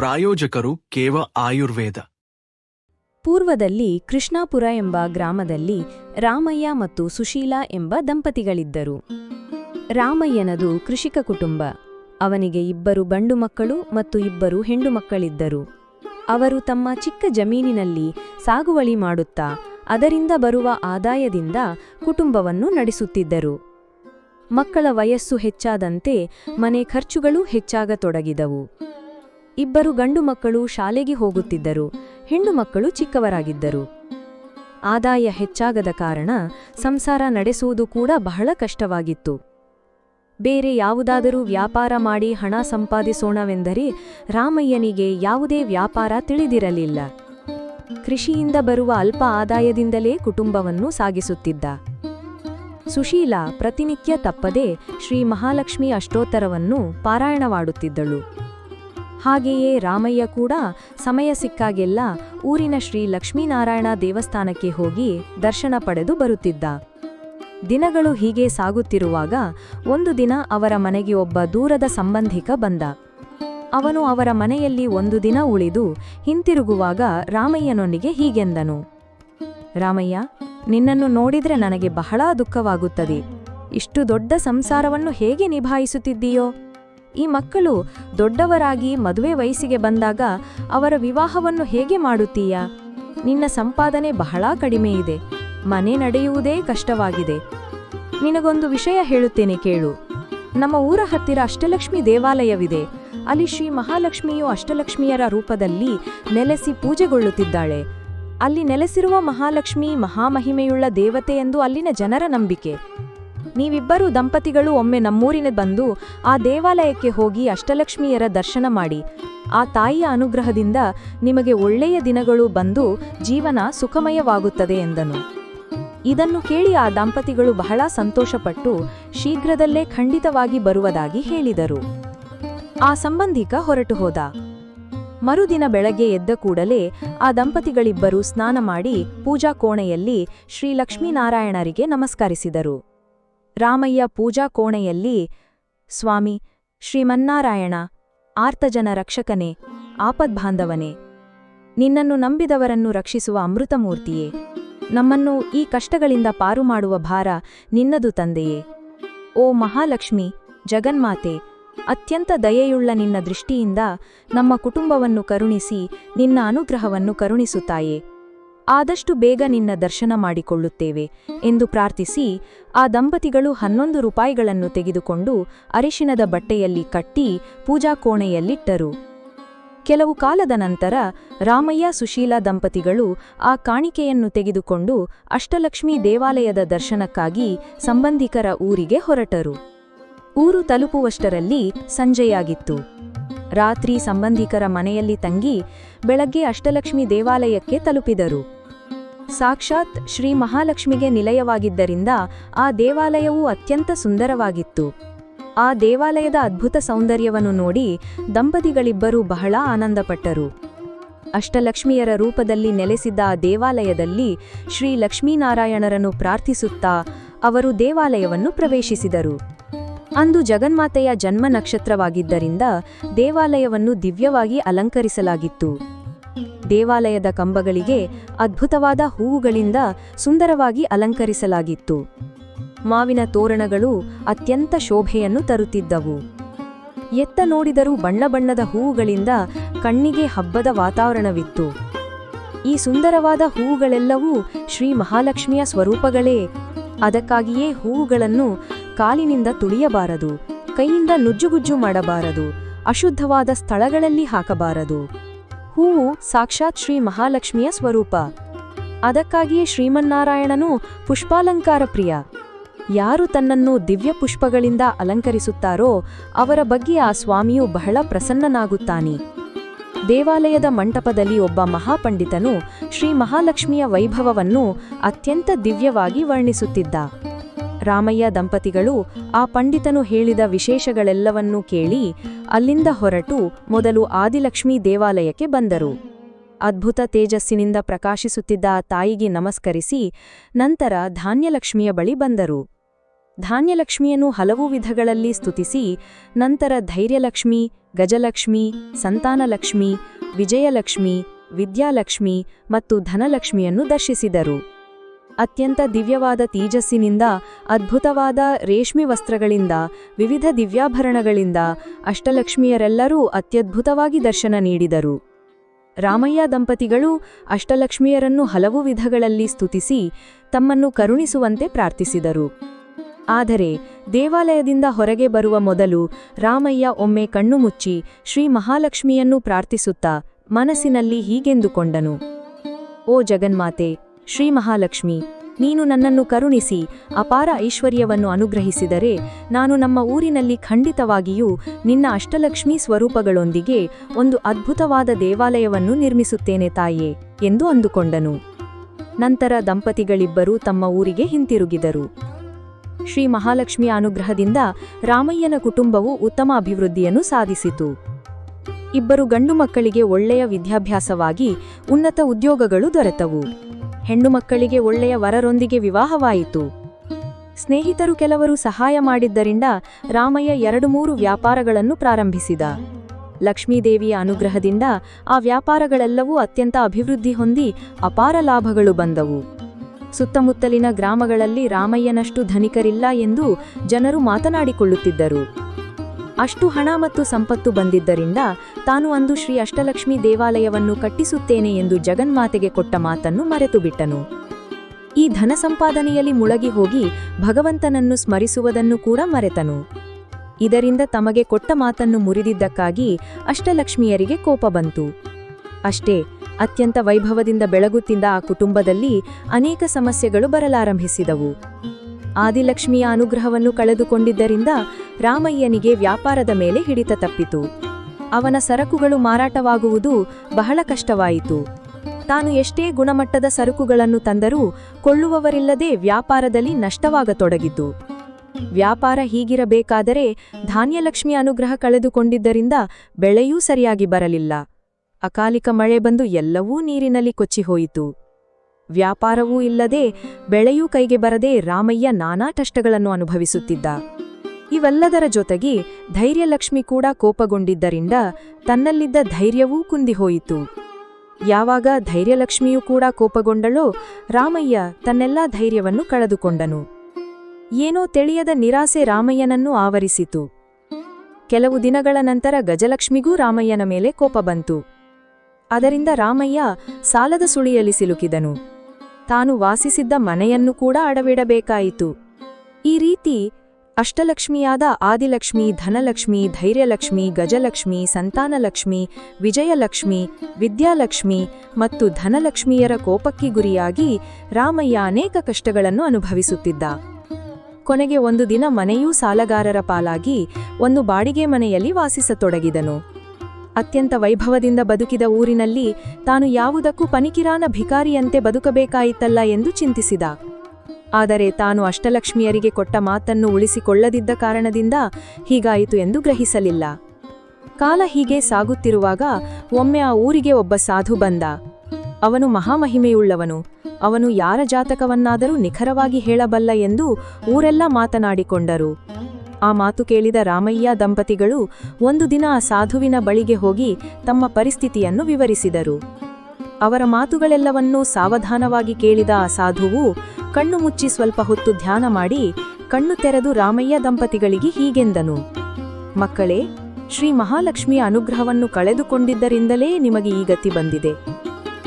ಪ್ರಾಯೋಜಕರು ಕೇವ ಆಯುರ್ವೇದ. ಪೂರ್ವದಲ್ಲಿ ಕೃಷ್ಣಾಪುರ ಎಂಬ ಗ್ರಾಮದಲ್ಲಿ ರಾಮಯ್ಯ ಮತ್ತು ಸುಶೀಲಾ ಎಂಬ ದಂಪತಿಗಳಿದ್ದರು. ರಾಮಯ್ಯನದು ಕೃಷಿಕ ಕುಟುಂಬ. ಅವನಿಗೆ ಇಬ್ಬರು ಗಂಡು ಮಕ್ಕಳು ಮತ್ತು ಇಬ್ಬರು ಹೆಣ್ಣು ಮಕ್ಕಳಿದ್ದರು. ಅವರು ತಮ್ಮ ಚಿಕ್ಕ ಜಮೀನಿನಲ್ಲಿ ಸಾಗುವಳಿ ಮಾಡುತ್ತಾ, ಅದರಿಂದ ಬರುವ ಆದಾಯದಿಂದ ಕುಟುಂಬವನ್ನು ನಡೆಸುತ್ತಿದ್ದರು. ಮಕ್ಕಳ ವಯಸ್ಸು ಹೆಚ್ಚಾದಂತೆ ಮನೆ ಖರ್ಚುಗಳೂ ಹೆಚ್ಚಾಗತೊಡಗಿದವು. ಇಬ್ಬರು ಗಂಡು ಮಕ್ಕಳು ಶಾಲೆಗೆ ಹೋಗುತ್ತಿದ್ದರು. ಹೆಣ್ಣು ಮಕ್ಕಳು ಚಿಕ್ಕವರಾಗಿದ್ದರು. ಆದಾಯ ಹೆಚ್ಚಾಗದ ಕಾರಣ ಸಂಸಾರ ನಡೆಸುವುದು ಕೂಡ ಬಹಳ ಕಷ್ಟವಾಗಿತ್ತು. ಬೇರೆ ಯಾವುದಾದರೂ ವ್ಯಾಪಾರ ಮಾಡಿ ಹಣ ಸಂಪಾದಿಸೋಣವೆಂದರೆ ರಾಮಯ್ಯನಿಗೆ ಯಾವುದೇ ವ್ಯಾಪಾರ ತಿಳಿದಿರಲಿಲ್ಲ. ಕೃಷಿಯಿಂದ ಬರುವ ಅಲ್ಪ ಆದಾಯದಿಂದಲೇ ಕುಟುಂಬವನ್ನು ಸಾಗಿಸುತ್ತಿದ್ದ. ಸುಶೀಲಾ ಪ್ರತಿನಿತ್ಯ ತಪ್ಪದೆ ಶ್ರೀ ಮಹಾಲಕ್ಷ್ಮಿ ಅಷ್ಟೋತ್ತರವನ್ನು ಪಾರಾಯಣವಾಡುತ್ತಿದ್ದಳು. ಹಾಗೆಯೇ ರಾಮಯ್ಯ ಕೂಡ ಸಮಯ ಸಿಕ್ಕಾಗೆಲ್ಲ ಊರಿನ ಶ್ರೀ ಲಕ್ಷ್ಮೀನಾರಾಯಣ ದೇವಸ್ಥಾನಕ್ಕೆ ಹೋಗಿ ದರ್ಶನ ಪಡೆದು ಬರುತ್ತಿದ್ದ. ದಿನಗಳು ಹೀಗೆ ಸಾಗುತ್ತಿರುವಾಗ ಒಂದು ದಿನ ಅವರ ಮನೆಗೆ ಒಬ್ಬ ದೂರದ ಸಂಬಂಧಿಕ ಬಂದ. ಅವನು ಅವರ ಮನೆಯಲ್ಲಿ ಒಂದು ದಿನ ಉಳಿದು ಹಿಂತಿರುಗುವಾಗ ರಾಮಯ್ಯನೊಂದಿಗೆ ಹೀಗೆಂದನು. ರಾಮಯ್ಯ, ನಿನ್ನನ್ನು ನೋಡಿದ್ರೆ ನನಗೆ ಬಹಳ ದುಃಖವಾಗುತ್ತದೆ. ಇಷ್ಟು ದೊಡ್ಡ ಸಂಸಾರವನ್ನು ಹೇಗೆ ನಿಭಾಯಿಸುತ್ತಿದ್ದೀಯೋ? ಈ ಮಕ್ಕಳು ದೊಡ್ಡವರಾಗಿ ಮದುವೆ ವಯಸ್ಸಿಗೆ ಬಂದಾಗ ಅವರ ವಿವಾಹವನ್ನು ಹೇಗೆ ಮಾಡುತ್ತೀಯಾ? ನಿನ್ನ ಸಂಪಾದನೆ ಬಹಳ ಕಡಿಮೆ ಇದೆ. ಮನೆ ನಡೆಯುವುದೇ ಕಷ್ಟವಾಗಿದೆ. ನಿನಗೊಂದು ವಿಷಯ ಹೇಳುತ್ತೇನೆ ಕೇಳು. ನಮ್ಮ ಊರ ಹತ್ತಿರ ಅಷ್ಟಲಕ್ಷ್ಮಿ ದೇವಾಲಯವಿದೆ. ಅಲ್ಲಿ ಶ್ರೀ ಮಹಾಲಕ್ಷ್ಮಿಯು ಅಷ್ಟಲಕ್ಷ್ಮಿಯರ ರೂಪದಲ್ಲಿ ನೆಲೆಸಿ ಪೂಜೆಗೊಳ್ಳುತ್ತಿದ್ದಾಳೆ. ಅಲ್ಲಿ ನೆಲೆಸಿರುವ ಮಹಾಲಕ್ಷ್ಮಿ ಮಹಾಮಹಿಮೆಯುಳ್ಳ ದೇವತೆ ಎಂದು ಅಲ್ಲಿನ ಜನರ ನಂಬಿಕೆ. ನೀವಿಬ್ಬರೂ ದಂಪತಿಗಳು ಒಮ್ಮೆ ನಮ್ಮೂರಿನ ಬಂದು ಆ ದೇವಾಲಯಕ್ಕೆ ಹೋಗಿ ಅಷ್ಟಲಕ್ಷ್ಮಿಯರ ದರ್ಶನ ಮಾಡಿ. ಆ ತಾಯಿಯ ಅನುಗ್ರಹದಿಂದ ನಿಮಗೆ ಒಳ್ಳೆಯ ದಿನಗಳು ಬಂದು ಜೀವನ ಸುಖಮಯವಾಗುತ್ತದೆ ಎಂದನು. ಇದನ್ನು ಕೇಳಿ ಆ ದಂಪತಿಗಳು ಬಹಳ ಸಂತೋಷಪಟ್ಟು ಶೀಘ್ರದಲ್ಲೇ ಖಂಡಿತವಾಗಿ ಬರುವುದಾಗಿ ಹೇಳಿದರು. ಆ ಸಂಬಂಧಿಕ ಹೊರಟು ಹೋದ. ಮರುದಿನ ಬೆಳಗ್ಗೆ ಎದ್ದ ಕೂಡಲೇ ಆ ದಂಪತಿಗಳಿಬ್ಬರು ಸ್ನಾನ ಮಾಡಿ ಪೂಜಾ ಕೋಣೆಯಲ್ಲಿ ಶ್ರೀ ಲಕ್ಷ್ಮೀನಾರಾಯಣರಿಗೆ ನಮಸ್ಕರಿಸಿದರು. ರಾಮಯ್ಯ ಪೂಜಾ ಕೋಣೆಯಲ್ಲಿ, ಸ್ವಾಮಿ, ಶ್ರೀಮನ್ನಾರಾಯಣ, ಆರ್ತಜನ ರಕ್ಷಕನೇ, ಆಪದ್ಬಾಂಧವನೇ, ನಿನ್ನನ್ನು ನಂಬಿದವರನ್ನು ರಕ್ಷಿಸುವ ಅಮೃತಮೂರ್ತಿಯೇ, ನಮ್ಮನ್ನು ಈ ಕಷ್ಟಗಳಿಂದ ಪಾರು ಮಾಡುವ ಭಾರ ನಿನ್ನದು ತಂದೆಯೇ. ಓ ಮಹಾಲಕ್ಷ್ಮಿ, ಜಗನ್ಮಾತೆ, ಅತ್ಯಂತ ದಯೆಯುಳ್ಳ ನಿನ್ನ ದೃಷ್ಟಿಯಿಂದ ನಮ್ಮ ಕುಟುಂಬವನ್ನು ಕರುಣಿಸಿ ನಿನ್ನ ಅನುಗ್ರಹವನ್ನು ಕರುಣಿಸುತ್ತಾಯೇ. ಆದಷ್ಟು ಬೇಗ ನಿನ್ನ ದರ್ಶನ ಮಾಡಿಕೊಳ್ಳುತ್ತೇವೆ ಎಂದು ಪ್ರಾರ್ಥಿಸಿ ಆ ದಂಪತಿಗಳು ಹನ್ನೊಂದು ರೂಪಾಯಿಗಳನ್ನು ತೆಗೆದುಕೊಂಡು ಅರಿಶಿಣದ ಬಟ್ಟೆಯಲ್ಲಿ ಕಟ್ಟಿ ಪೂಜಾ ಕೋಣೆಯಲ್ಲಿಟ್ಟರು. ಕೆಲವು ಕಾಲದ ನಂತರ ರಾಮಯ್ಯ, ಸುಶೀಲಾ ದಂಪತಿಗಳು ಆ ಕಾಣಿಕೆಯನ್ನು ತೆಗೆದುಕೊಂಡು ಅಷ್ಟಲಕ್ಷ್ಮೀ ದೇವಾಲಯದ ದರ್ಶನಕ್ಕಾಗಿ ಸಂಬಂಧಿಕರ ಊರಿಗೆ ಹೊರಟರು. ಊರು ತಲುಪುವಷ್ಟರಲ್ಲಿ ಸಂಜೆಯಾಗಿತ್ತು. ರಾತ್ರಿ ಸಂಬಂಧಿಕರ ಮನೆಯಲ್ಲಿ ತಂಗಿ ಬೆಳಗ್ಗೆ ಅಷ್ಟಲಕ್ಷ್ಮಿ ದೇವಾಲಯಕ್ಕೆ ತಲುಪಿದರು. ಸಾಕ್ಷಾತ್ ಶ್ರೀ ಮಹಾಲಕ್ಷ್ಮಿಗೆ ನಿಲಯವಾಗಿದ್ದರಿಂದ ಆ ದೇವಾಲಯವು ಅತ್ಯಂತ ಸುಂದರವಾಗಿತ್ತು. ಆ ದೇವಾಲಯದ ಅದ್ಭುತ ಸೌಂದರ್ಯವನ್ನು ನೋಡಿ ದಂಪತಿಗಳಿಬ್ಬರೂ ಬಹಳ ಆನಂದಪಟ್ಟರು. ಅಷ್ಟಲಕ್ಷ್ಮಿಯರ ರೂಪದಲ್ಲಿ ನೆಲೆಸಿದ್ದ ಆ ದೇವಾಲಯದಲ್ಲಿ ಶ್ರೀ ಲಕ್ಷ್ಮೀನಾರಾಯಣರನ್ನು ಪ್ರಾರ್ಥಿಸುತ್ತಾ ಅವರು ದೇವಾಲಯವನ್ನು ಪ್ರವೇಶಿಸಿದರು. ಅಂದು ಜಗನ್ಮಾತೆಯ ಜನ್ಮ ನಕ್ಷತ್ರವಾಗಿದ್ದರಿಂದ ದೇವಾಲಯವನ್ನು ದಿವ್ಯವಾಗಿ ಅಲಂಕರಿಸಲಾಗಿತ್ತು. ದೇವಾಲಯದ ಕಂಬಗಳಿಗೆ ಅದ್ಭುತವಾದ ಹೂವುಗಳಿಂದ ಸುಂದರವಾಗಿ ಅಲಂಕರಿಸಲಾಗಿತ್ತು. ಮಾವಿನ ತೋರಣಗಳು ಅತ್ಯಂತ ಶೋಭೆಯನ್ನು ತರುತ್ತಿದ್ದವು. ಎತ್ತ ನೋಡಿದರೂ ಬಣ್ಣ ಬಣ್ಣದ ಹೂವುಗಳಿಂದ ಕಣ್ಣಿಗೆ ಹಬ್ಬದ ವಾತಾವರಣವಿತ್ತು. ಈ ಸುಂದರವಾದ ಹೂವುಗಳೆಲ್ಲವೂ ಶ್ರೀ ಮಹಾಲಕ್ಷ್ಮಿಯ ಸ್ವರೂಪಗಳೇ. ಅದಕ್ಕಾಗಿಯೇ ಹೂವುಗಳನ್ನು ಕಾಲಿನಿಂದ ತುಳಿಯಬಾರದು, ಕೈಯಿಂದ ನುಜ್ಜುಗುಜ್ಜು ಮಾಡಬಾರದು, ಅಶುದ್ಧವಾದ ಸ್ಥಳಗಳಲ್ಲಿ ಹಾಕಬಾರದು. ಹೂವು ಸಾಕ್ಷಾತ್ ಶ್ರೀ ಮಹಾಲಕ್ಷ್ಮಿಯ ಸ್ವರೂಪ. ಅದಕ್ಕಾಗಿಯೇ ಶ್ರೀಮನ್ನಾರಾಯಣನು ಪುಷ್ಪಾಲಂಕಾರ ಪ್ರಿಯ. ಯಾರು ತನ್ನನ್ನು ದಿವ್ಯ ಪುಷ್ಪಗಳಿಂದ ಅಲಂಕರಿಸುತ್ತಾರೋ ಅವರ ಬಗ್ಗೆ ಆ ಸ್ವಾಮಿಯು ಬಹಳ ಪ್ರಸನ್ನನಾಗುತ್ತಾನೆ. ದೇವಾಲಯದ ಮಂಟಪದಲ್ಲಿ ಒಬ್ಬ ಮಹಾಪಂಡಿತನು ಶ್ರೀ ಮಹಾಲಕ್ಷ್ಮಿಯ ವೈಭವವನ್ನು ಅತ್ಯಂತ ದಿವ್ಯವಾಗಿ ವರ್ಣಿಸುತ್ತಿದ್ದ. ರಾಮಯ್ಯ ದಂಪತಿಗಳು ಆ ಪಂಡಿತನು ಹೇಳಿದ ವಿಶೇಷಗಳೆಲ್ಲವನ್ನೂ ಕೇಳಿ ಅಲ್ಲಿಂದ ಹೊರಟು ಮೊದಲು ಆದಿಲಕ್ಷ್ಮಿ ದೇವಾಲಯಕ್ಕೆ ಬಂದರು. ಅದ್ಭುತ ತೇಜಸ್ಸಿನಿಂದ ಪ್ರಕಾಶಿಸುತ್ತಿದ್ದ ಆ ತಾಯಿಗೆ ನಮಸ್ಕರಿಸಿ ನಂತರ ಧಾನ್ಯಲಕ್ಷ್ಮಿಯ ಬಳಿ ಬಂದರು. ಧಾನ್ಯಲಕ್ಷ್ಮಿಯನ್ನು ಹಲವು ವಿಧಗಳಲ್ಲಿ ಸ್ತುತಿಸಿ ನಂತರ ಧೈರ್ಯಲಕ್ಷ್ಮಿ, ಗಜಲಕ್ಷ್ಮಿ, ಸಂತಾನಲಕ್ಷ್ಮಿ, ವಿಜಯಲಕ್ಷ್ಮಿ, ವಿದ್ಯಾಲಕ್ಷ್ಮಿ ಮತ್ತು ಧನಲಕ್ಷ್ಮಿಯನ್ನು ದರ್ಶಿಸಿದರು. ಅತ್ಯಂತ ದಿವ್ಯವಾದ ತೇಜಸ್ಸಿನಿಂದ, ಅದ್ಭುತವಾದ ರೇಷ್ಮೆ ವಸ್ತ್ರಗಳಿಂದ, ವಿವಿಧ ದಿವ್ಯಾಭರಣಗಳಿಂದ ಅಷ್ಟಲಕ್ಷ್ಮಿಯರೆಲ್ಲರೂ ಅತ್ಯದ್ಭುತವಾಗಿ ದರ್ಶನ ನೀಡಿದರು. ರಾಮಯ್ಯ ದಂಪತಿಗಳು ಅಷ್ಟಲಕ್ಷ್ಮಿಯರನ್ನು ಹಲವು ವಿಧಗಳಲ್ಲಿ ಸ್ತುತಿಸಿ ತಮ್ಮನ್ನು ಕರುಣಿಸುವಂತೆ ಪ್ರಾರ್ಥಿಸಿದರು. ಆದರೆ ದೇವಾಲಯದಿಂದ ಹೊರಗೆ ಬರುವ ಮೊದಲು ರಾಮಯ್ಯ ಒಮ್ಮೆ ಕಣ್ಣು ಮುಚ್ಚಿ ಶ್ರೀ ಮಹಾಲಕ್ಷ್ಮಿಯನ್ನು ಪ್ರಾರ್ಥಿಸುತ್ತಾ ಮನಸ್ಸಿನಲ್ಲಿ ಹೀಗೆಂದುಕೊಂಡನು. ಓ ಜಗನ್ಮಾತೆ ಶ್ರೀ ಮಹಾಲಕ್ಷ್ಮಿ ನೀನು ನನ್ನನ್ನು ಕರುಣಿಸಿ ಅಪಾರ ಐಶ್ವರ್ಯವನ್ನು ಅನುಗ್ರಹಿಸಿದರೆ ನಾನು ನಮ್ಮ ಊರಿನಲ್ಲಿ ಖಂಡಿತವಾಗಿಯೂ ನಿನ್ನ ಅಷ್ಟಲಕ್ಷ್ಮೀ ಸ್ವರೂಪಗಳೊಂದಿಗೆ ಒಂದು ಅದ್ಭುತವಾದ ದೇವಾಲಯವನ್ನು ನಿರ್ಮಿಸುತ್ತೇನೆ ತಾಯೇ ಎಂದು ಅಂದುಕೊಂಡನು. ನಂತರ ದಂಪತಿಗಳಿಬ್ಬರೂ ತಮ್ಮ ಊರಿಗೆ ಹಿಂತಿರುಗಿದರು. ಶ್ರೀ ಮಹಾಲಕ್ಷ್ಮಿ ಅನುಗ್ರಹದಿಂದ ರಾಮಯ್ಯನ ಕುಟುಂಬವು ಉತ್ತಮ ಅಭಿವೃದ್ಧಿಯನ್ನು ಸಾಧಿಸಿತು. ಇಬ್ಬರು ಗಂಡು ಮಕ್ಕಳಿಗೆ ಒಳ್ಳೆಯ ವಿದ್ಯಾಭ್ಯಾಸವಾಗಿ ಉನ್ನತ ಉದ್ಯೋಗಗಳು ದೊರೆತವು. ಹೆಣ್ಣು ಮಕ್ಕಳಿಗೆ ಒಳ್ಳೆಯ ವರರೊಂದಿಗೆ ವಿವಾಹವಾಯಿತು. ಸ್ನೇಹಿತರು ಕೆಲವರು ಸಹಾಯ ಮಾಡಿದ್ದರಿಂದ ರಾಮಯ್ಯ ಎರಡು ಮೂರು ವ್ಯಾಪಾರಗಳನ್ನು ಪ್ರಾರಂಭಿಸಿದ. ಲಕ್ಷ್ಮೀದೇವಿಯ ಅನುಗ್ರಹದಿಂದ ಆ ವ್ಯಾಪಾರಗಳೆಲ್ಲವೂ ಅತ್ಯಂತ ಅಭಿವೃದ್ಧಿ ಹೊಂದಿ ಅಪಾರ ಲಾಭಗಳು ಬಂದವು. ಸುತ್ತಮುತ್ತಲಿನ ಗ್ರಾಮಗಳಲ್ಲಿ ರಾಮಯ್ಯನಷ್ಟು ಧನಿಕರಿಲ್ಲ ಎಂದು ಜನರು ಮಾತನಾಡಿಕೊಳ್ಳುತ್ತಿದ್ದರು. ಅಷ್ಟು ಹಣ ಮತ್ತು ಸಂಪತ್ತು ಬಂದಿದ್ದರಿಂದ ತಾನು ಅಂದು ಶ್ರೀ ಅಷ್ಟಲಕ್ಷ್ಮಿ ದೇವಾಲಯವನ್ನು ಕಟ್ಟಿಸುತ್ತೇನೆ ಎಂದು ಜಗನ್ಮಾತೆಗೆ ಕೊಟ್ಟ ಮಾತನ್ನು ಮರೆತುಬಿಟ್ಟನು. ಈ ಧನ ಸಂಪಾದನೆಯಲ್ಲಿ ಮುಳಗಿ ಹೋಗಿ ಭಗವಂತನನ್ನು ಸ್ಮರಿಸುವುದನ್ನು ಕೂಡ ಮರೆತನು. ಇದರಿಂದ ತಮಗೆ ಕೊಟ್ಟ ಮಾತನ್ನು ಮುರಿದಿದ್ದಕ್ಕಾಗಿ ಅಷ್ಟಲಕ್ಷ್ಮಿಯರಿಗೆ ಕೋಪ ಬಂತು. ಅಷ್ಟೇ, ಅತ್ಯಂತ ವೈಭವದಿಂದ ಬೆಳಗುತ್ತಿದ್ದ ಆ ಕುಟುಂಬದಲ್ಲಿ ಅನೇಕ ಸಮಸ್ಯೆಗಳು ಬರಲಾರಂಭಿಸಿದವು. ಆದಿಲಕ್ಷ್ಮಿಯ ಅನುಗ್ರಹವನ್ನು ಕಳೆದುಕೊಂಡಿದ್ದರಿಂದ ರಾಮಯ್ಯನಿಗೆ ವ್ಯಾಪಾರದ ಮೇಲೆ ಹಿಡಿತ ತಪ್ಪಿತು. ಅವನ ಸರಕುಗಳು ಮಾರಾಟವಾಗುವುದು ಬಹಳ ಕಷ್ಟವಾಯಿತು. ತಾನು ಎಷ್ಟೇ ಗುಣಮಟ್ಟದ ಸರಕುಗಳನ್ನು ತಂದರೂ ಕೊಳ್ಳುವವರಿಲ್ಲದೆ ವ್ಯಾಪಾರದಲ್ಲಿ ನಷ್ಟವಾಗತೊಡಗಿತು. ವ್ಯಾಪಾರ ಹೀಗಿರಬೇಕಾದರೆ ಧಾನ್ಯಲಕ್ಷ್ಮಿ ಅನುಗ್ರಹ ಕಳೆದುಕೊಂಡಿದ್ದರಿಂದ ಬೆಳೆಯೂ ಸರಿಯಾಗಿ ಬರಲಿಲ್ಲ. ಅಕಾಲಿಕ ಮಳೆ ಬಂದು ಎಲ್ಲವೂ ನೀರಿನಲ್ಲಿ ಕೊಚ್ಚಿಹೋಯಿತು. ವ್ಯಾಪಾರವೂ ಇಲ್ಲದೆ ಬೆಳೆಯೂ ಕೈಗೆ ಬರದೆ ರಾಮಯ್ಯ ನಾನಾ ಕಷ್ಟಗಳನ್ನು ಅನುಭವಿಸುತ್ತಿದ್ದ. ಇವೆಲ್ಲದರ ಜೊತೆಗೆ ಧೈರ್ಯಲಕ್ಷ್ಮಿ ಕೂಡ ಕೋಪಗೊಂಡಿದ್ದರಿಂದ ತನ್ನಲ್ಲಿದ್ದ ಧೈರ್ಯವೂ ಕುಂದಿಹೋಯಿತು. ಯಾವಾಗ ಧೈರ್ಯಲಕ್ಷ್ಮಿಯೂ ಕೂಡ ಕೋಪಗೊಂಡಳೋ ರಾಮಯ್ಯ ತನ್ನೆಲ್ಲಾ ಧೈರ್ಯವನ್ನು ಕಳೆದುಕೊಂಡನು. ಏನೋ ತಿಳಿಯದ ನಿರಾಸೆ ರಾಮಯ್ಯನನ್ನು ಆವರಿಸಿತು. ಕೆಲವು ದಿನಗಳ ನಂತರ ಗಜಲಕ್ಷ್ಮಿಗೂ ರಾಮಯ್ಯನ ಮೇಲೆ ಕೋಪ ಬಂತು. ಅದರಿಂದ ರಾಮಯ್ಯ ಸಾಲದ ಸುಳಿಯಲ್ಲಿ ಸಿಲುಕಿದನು. ತಾನು ವಾಸಿಸಿದ್ದ ಮನೆಯನ್ನು ಕೂಡ ಅಡವಿಡಬೇಕಾಯಿತು. ಈ ರೀತಿ ಅಷ್ಟಲಕ್ಷ್ಮಿಯಾದ ಆದಿಲಕ್ಷ್ಮಿ, ಧನಲಕ್ಷ್ಮಿ, ಧೈರ್ಯಲಕ್ಷ್ಮಿ, ಗಜಲಕ್ಷ್ಮಿ, ಸಂತಾನಲಕ್ಷ್ಮಿ, ವಿಜಯಲಕ್ಷ್ಮಿ, ವಿದ್ಯಾಲಕ್ಷ್ಮಿ ಮತ್ತು ಧನಲಕ್ಷ್ಮಿಯರ ಕೋಪಕ್ಕೆ ಗುರಿಯಾಗಿ ರಾಮಯ್ಯ ಅನೇಕ ಕಷ್ಟಗಳನ್ನು ಅನುಭವಿಸುತ್ತಿದ್ದ. ಕೊನೆಗೆ ಒಂದು ದಿನ ಮನೆಯೂ ಸಾಲಗಾರರ ಪಾಲಾಗಿ ಒಂದು ಬಾಡಿಗೆ ಮನೆಯಲ್ಲಿ ವಾಸಿಸತೊಡಗಿದನು. ಅತ್ಯಂತ ವೈಭವದಿಂದ ಬದುಕಿದ ಊರಿನಲ್ಲಿ ತಾನು ಯಾವುದಕ್ಕೂ ಪನಿಕಿರಾನ ಭಿಕಾರಿಯಂತೆ ಬದುಕಬೇಕಾಯಿತಲ್ಲ ಎಂದು ಚಿಂತಿಸಿದ. ಆದರೆ ತಾನು ಅಷ್ಟಲಕ್ಷ್ಮಿಯರಿಗೆ ಕೊಟ್ಟ ಮಾತನ್ನು ಉಳಿಸಿಕೊಳ್ಳದಿದ್ದ ಕಾರಣದಿಂದ ಹೀಗಾಯಿತು ಎಂದು ಗ್ರಹಿಸಲಿಲ್ಲ. ಕಾಲ ಹೀಗೆ ಸಾಗುತ್ತಿರುವಾಗ ಒಮ್ಮೆ ಆ ಊರಿಗೆ ಒಬ್ಬ ಸಾಧು ಬಂದ. ಅವನು ಮಹಾಮಹಿಮೆಯುಳ್ಳವನು. ಅವನು ಯಾರ ಜಾತಕವನ್ನಾದರೂ ನಿಖರವಾಗಿ ಹೇಳಬಲ್ಲ ಎಂದು ಊರೆಲ್ಲ ಮಾತನಾಡಿಕೊಂಡರು. ಆ ಮಾತು ಕೇಳಿದ ರಾಮಯ್ಯ ದಂಪತಿಗಳು ಒಂದು ದಿನ ಆ ಸಾಧುವಿನ ಬಳಿಗೆ ಹೋಗಿ ತಮ್ಮ ಪರಿಸ್ಥಿತಿಯನ್ನು ವಿವರಿಸಿದರು. ಅವರ ಮಾತುಗಳೆಲ್ಲವನ್ನೂ ಸಾವಧಾನವಾಗಿ ಕೇಳಿದ ಆ ಸಾಧುವು ಕಣ್ಣು ಮುಚ್ಚಿ ಸ್ವಲ್ಪ ಹೊತ್ತು ಧ್ಯಾನ ಮಾಡಿ ಕಣ್ಣು ತೆರೆದು ರಾಮಯ್ಯ ದಂಪತಿಗಳಿಗೆ ಹೀಗೆಂದನು. ಮಕ್ಕಳೇ, ಶ್ರೀ ಮಹಾಲಕ್ಷ್ಮಿಯ ಅನುಗ್ರಹವನ್ನು ಕಳೆದುಕೊಂಡಿದ್ದರಿಂದಲೇ ನಿಮಗೆ ಈ ಗತಿ ಬಂದಿದೆ.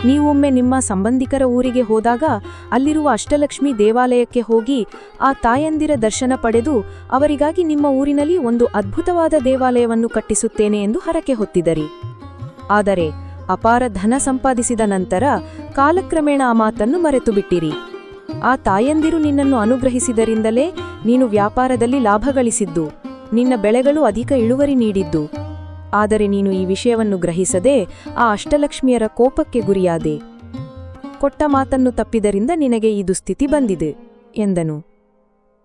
ನೀವೊಮ್ಮೆ ನಿಮ್ಮ ಸಂಬಂಧಿಕರ ಊರಿಗೆ ಹೋದಾಗ ಅಲ್ಲಿರುವ ಅಷ್ಟಲಕ್ಷ್ಮಿ ದೇವಾಲಯಕ್ಕೆ ಹೋಗಿ ಆ ತಾಯಂದಿರ ದರ್ಶನ ಪಡೆದು ಅವರಿಗಾಗಿ ನಿಮ್ಮ ಊರಿನಲ್ಲಿ ಒಂದು ಅದ್ಭುತವಾದ ದೇವಾಲಯವನ್ನು ಕಟ್ಟಿಸುತ್ತೇನೆ ಎಂದು ಹರಕೆ ಹೊತ್ತಿದರಿ ಆದರೆ ಅಪಾರ ಧನ ಸಂಪಾದಿಸಿದ ನಂತರ ಕಾಲಕ್ರಮೇಣ ಆ ಮಾತನ್ನು ಮರೆತು ಬಿಟ್ಟಿರಿ ಆ ತಾಯಂದಿರು ನಿನ್ನನ್ನು ಅನುಗ್ರಹಿಸಿದರಿಂದಲೇ ನೀನು ವ್ಯಾಪಾರದಲ್ಲಿ ಲಾಭ ಗಳಿಸಿದ್ದು. ನಿನ್ನ ಬೆಳೆಗಳು ಅಧಿಕ ಇಳುವರಿ ನೀಡಿದ್ದು. ಆದರೆ ನೀನು ಈ ವಿಷಯವನ್ನು ಗ್ರಹಿಸದೆ ಆ ಅಷ್ಟಲಕ್ಷ್ಮಿಯರ ಕೋಪಕ್ಕೆ ಗುರಿಯಾದೆ. ಕೊಟ್ಟ ಮಾತನ್ನು ತಪ್ಪಿದರಿಂದ ನಿನಗೆ ಈ ದುಸ್ಥಿತಿ ಬಂದಿದೆ, ಎಂದನು.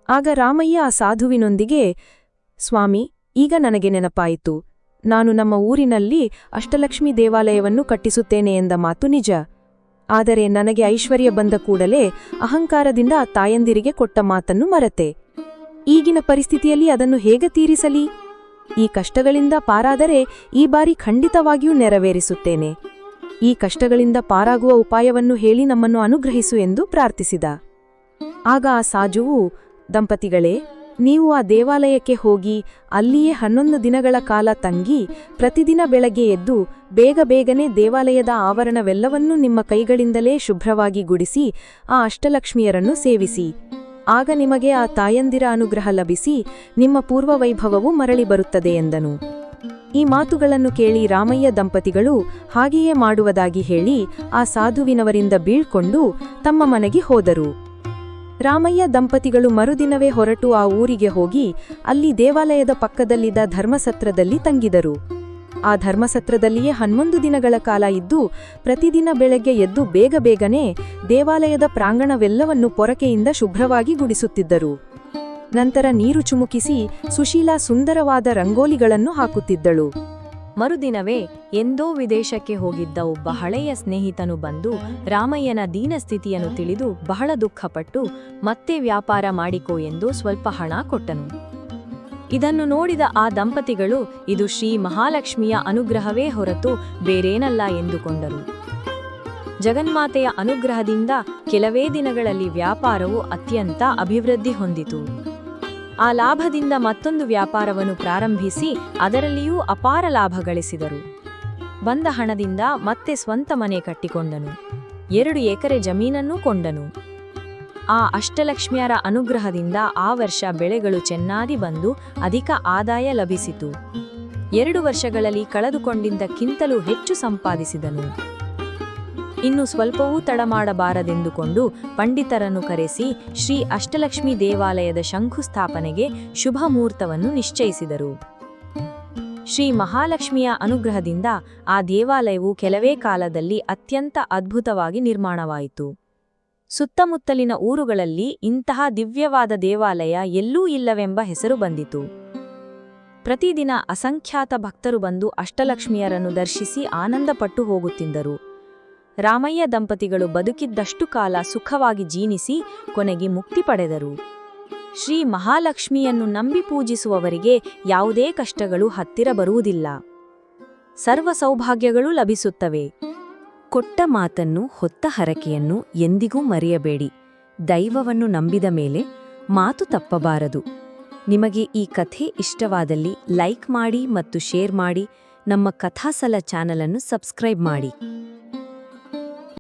ಆಗ ರಾಮಯ್ಯ ಆ ಸಾಧುವಿನೊಂದಿಗೆ, ಸ್ವಾಮಿ, ಈಗ ನನಗೆ ನೆನಪಾಯಿತು. ನಾನು ನಮ್ಮ ಊರಿನಲ್ಲಿ ಅಷ್ಟಲಕ್ಷ್ಮಿ ದೇವಾಲಯವನ್ನು ಕಟ್ಟಿಸುತ್ತೇನೆ ಎಂದ ಮಾತು ನಿಜ. ಆದರೆ ನನಗೆ ಐಶ್ವರ್ಯ ಬಂದ ಕೂಡಲೇ ಅಹಂಕಾರದಿಂದ ಆ ತಾಯಂದಿರಿಗೆ ಕೊಟ್ಟ ಮಾತನ್ನು ಮರೆತೆ. ಈಗಿನ ಪರಿಸ್ಥಿತಿಯಲ್ಲಿ ಅದನ್ನು ಹೇಗೆ ತೀರಿಸಲಿ? ಈ ಕಷ್ಟಗಳಿಂದ ಪಾರಾದರೆ ಈ ಬಾರಿ ಖಂಡಿತವಾಗಿಯೂ ನೆರವೇರಿಸುತ್ತೇನೆ. ಈ ಕಷ್ಟಗಳಿಂದ ಪಾರಾಗುವ ಉಪಾಯವನ್ನು ಹೇಳಿ ನಮ್ಮನ್ನು ಅನುಗ್ರಹಿಸು ಎಂದು ಪ್ರಾರ್ಥಿಸಿದ. ಆಗ ಆ ಸಾಜುವು, ದಂಪತಿಗಳೇ, ನೀವು ಆ ದೇವಾಲಯಕ್ಕೆ ಹೋಗಿ ಅಲ್ಲಿಯೇ ಹನ್ನೊಂದು ದಿನಗಳ ಕಾಲ ತಂಗಿ, ಪ್ರತಿದಿನ ಬೆಳಗ್ಗೆ ಎದ್ದು ಬೇಗ ಬೇಗನೆ ದೇವಾಲಯದ ಆವರಣವೆಲ್ಲವನ್ನೂ ನಿಮ್ಮ ಕೈಗಳಿಂದಲೇ ಶುಭ್ರವಾಗಿ ಗುಡಿಸಿ, ಆ ಅಷ್ಟಲಕ್ಷ್ಮಿಯರನ್ನು ಸೇವಿಸಿ. ಆಗ ನಿಮಗೆ ಆ ತಾಯಂದಿರ ಅನುಗ್ರಹ ಲಭಿಸಿ ನಿಮ್ಮ ಪೂರ್ವ ವೈಭವವು ಮರಳಿ ಬರುತ್ತದೆ ಎಂದನು. ಈ ಮಾತುಗಳನ್ನು ಕೇಳಿ ರಾಮಯ್ಯ ದಂಪತಿಗಳು ಹಾಗೆಯೇ ಮಾಡುವುದಾಗಿ ಹೇಳಿ ಆ ಸಾಧುವಿನವರಿಂದ ಬೀಳ್ಕೊಂಡು ತಮ್ಮ ಮನೆಗೆ ಹೋದರು. ರಾಮಯ್ಯ ದಂಪತಿಗಳು ಮರುದಿನವೇ ಹೊರಟು ಆ ಊರಿಗೆ ಹೋಗಿ ಅಲ್ಲಿ ದೇವಾಲಯದ ಪಕ್ಕದಲ್ಲಿದ್ದ ಧರ್ಮಸತ್ರದಲ್ಲಿ ತಂಗಿದರು. ಆ ಧರ್ಮಸತ್ರದಲ್ಲಿಯೇ ಹನ್ನೊಂದು ದಿನಗಳ ಕಾಲ ಇದ್ದು ಪ್ರತಿದಿನ ಬೆಳಗ್ಗೆ ಎದ್ದು ಬೇಗ ಬೇಗನೆ ದೇವಾಲಯದ ಪ್ರಾಂಗಣವೆಲ್ಲವನ್ನು ಪೊರಕೆಯಿಂದ ಶುಭ್ರವಾಗಿ ಗುಡಿಸುತ್ತಿದ್ದರು. ನಂತರ ನೀರು ಚುಮುಕಿಸಿ ಸುಶೀಲಾ ಸುಂದರವಾದ ರಂಗೋಲಿಗಳನ್ನು ಹಾಕುತ್ತಿದ್ದಳು. ಮರುದಿನವೇ ಎಂದೋ ವಿದೇಶಕ್ಕೆ ಹೋಗಿದ್ದ ಒಬ್ಬ ಹಳೆಯ ಸ್ನೇಹಿತನು ಬಂದು ರಾಮಯ್ಯನ ದೀನಸ್ಥಿತಿಯನ್ನು ತಿಳಿದು ಬಹಳ ದುಃಖಪಟ್ಟು ಮತ್ತೆ ವ್ಯಾಪಾರ ಮಾಡಿಕೋ ಎಂದು ಸ್ವಲ್ಪ ಹಣ ಕೊಟ್ಟನು. ಇದನ್ನು ನೋಡಿದ ಆ ದಂಪತಿಗಳು, ಇದು ಶ್ರೀ ಮಹಾಲಕ್ಷ್ಮಿಯ ಅನುಗ್ರಹವೇ ಹೊರತು ಬೇರೇನಲ್ಲ ಎಂದುಕೊಂಡರು. ಜಗನ್ಮಾತೆಯ ಅನುಗ್ರಹದಿಂದ ಕೆಲವೇ ದಿನಗಳಲ್ಲಿ ವ್ಯಾಪಾರವು ಅತ್ಯಂತ ಅಭಿವೃದ್ಧಿ ಹೊಂದಿತು. ಆ ಲಾಭದಿಂದ ಮತ್ತೊಂದು ವ್ಯಾಪಾರವನ್ನು ಪ್ರಾರಂಭಿಸಿ ಅದರಲ್ಲಿಯೂ ಅಪಾರ ಲಾಭ ಗಳಿಸಿದರು. ಬಂದ ಹಣದಿಂದ ಮತ್ತೆ ಸ್ವಂತ ಮನೆ ಕಟ್ಟಿಕೊಂಡನು. ಎರಡು ಎಕರೆ ಜಮೀನನ್ನೂ ಕೊಂಡನು. ಆ ಅಷ್ಟಲಕ್ಷ್ಮಿಯರ ಅನುಗ್ರಹದಿಂದ ಆ ವರ್ಷ ಬೆಳೆಗಳು ಚೆನ್ನಾಗಿ ಬಂದು ಅಧಿಕ ಆದಾಯ ಲಭಿಸಿತು. ಎರಡು ವರ್ಷಗಳಲ್ಲಿ ಕಳೆದುಕೊಂಡಿದ್ದಕ್ಕಿಂತಲೂ ಹೆಚ್ಚು ಸಂಪಾದಿಸಿದನು. ಇನ್ನು ಸ್ವಲ್ಪವೂ ತಡಮಾಡಬಾರದೆಂದುಕೊಂಡು ಪಂಡಿತರನ್ನು ಕರೆಸಿ ಶ್ರೀ ಅಷ್ಟಲಕ್ಷ್ಮಿ ದೇವಾಲಯದ ಶಂಕುಸ್ಥಾಪನೆಗೆ ಶುಭ ಮುಹೂರ್ತವನ್ನು ನಿಶ್ಚಯಿಸಿದರು. ಶ್ರೀ ಮಹಾಲಕ್ಷ್ಮಿಯ ಅನುಗ್ರಹದಿಂದ ಆ ದೇವಾಲಯವು ಕೆಲವೇ ಕಾಲದಲ್ಲಿ ಅತ್ಯಂತ ಅದ್ಭುತವಾಗಿ ನಿರ್ಮಾಣವಾಯಿತು. ಸುತ್ತಮುತ್ತಲಿನ ಊರುಗಳಲ್ಲಿ ಇಂತಹ ದಿವ್ಯವಾದ ದೇವಾಲಯ ಎಲ್ಲೂ ಇಲ್ಲವೆಂಬ ಹೆಸರು ಬಂದಿತು. ಪ್ರತಿದಿನ ಅಸಂಖ್ಯಾತ ಭಕ್ತರು ಬಂದು ಅಷ್ಟಲಕ್ಷ್ಮಿಯರನ್ನು ದರ್ಶಿಸಿ ಆನಂದಪಟ್ಟು ಹೋಗುತ್ತಿದ್ದರು. ರಾಮಯ್ಯ ದಂಪತಿಗಳು ಬದುಕಿದ್ದಷ್ಟು ಕಾಲ ಸುಖವಾಗಿ ಜೀನಿಸಿ ಕೊನೆಗೆ ಮುಕ್ತಿ ಪಡೆದರು. ಶ್ರೀ ಮಹಾಲಕ್ಷ್ಮಿಯನ್ನು ನಂಬಿ ಪೂಜಿಸುವವರಿಗೆ ಯಾವುದೇ ಕಷ್ಟಗಳು ಹತ್ತಿರ ಬರುವುದಿಲ್ಲ. ಸರ್ವ ಸೌಭಾಗ್ಯಗಳು ಲಭಿಸುತ್ತವೆ. ಕೊಟ್ಟ ಮಾತನ್ನು, ಹೊತ್ತ ಹರಕೆಯನ್ನು ಎಂದಿಗೂ ಮರೆಯಬೇಡಿ. ದೈವವನ್ನು ನಂಬಿದ ಮೇಲೆ ಮಾತು ತಪ್ಪಬಾರದು. ನಿಮಗೆ ಈ ಕಥೆ ಇಷ್ಟವಾದಲ್ಲಿ ಲೈಕ್ ಮಾಡಿ ಮತ್ತು ಶೇರ್ ಮಾಡಿ ನಮ್ಮ ಕಥಾಸಲ ಚಾನಲನ್ನು ಸಬ್ಸ್ಕ್ರೈಬ್ ಮಾಡಿ.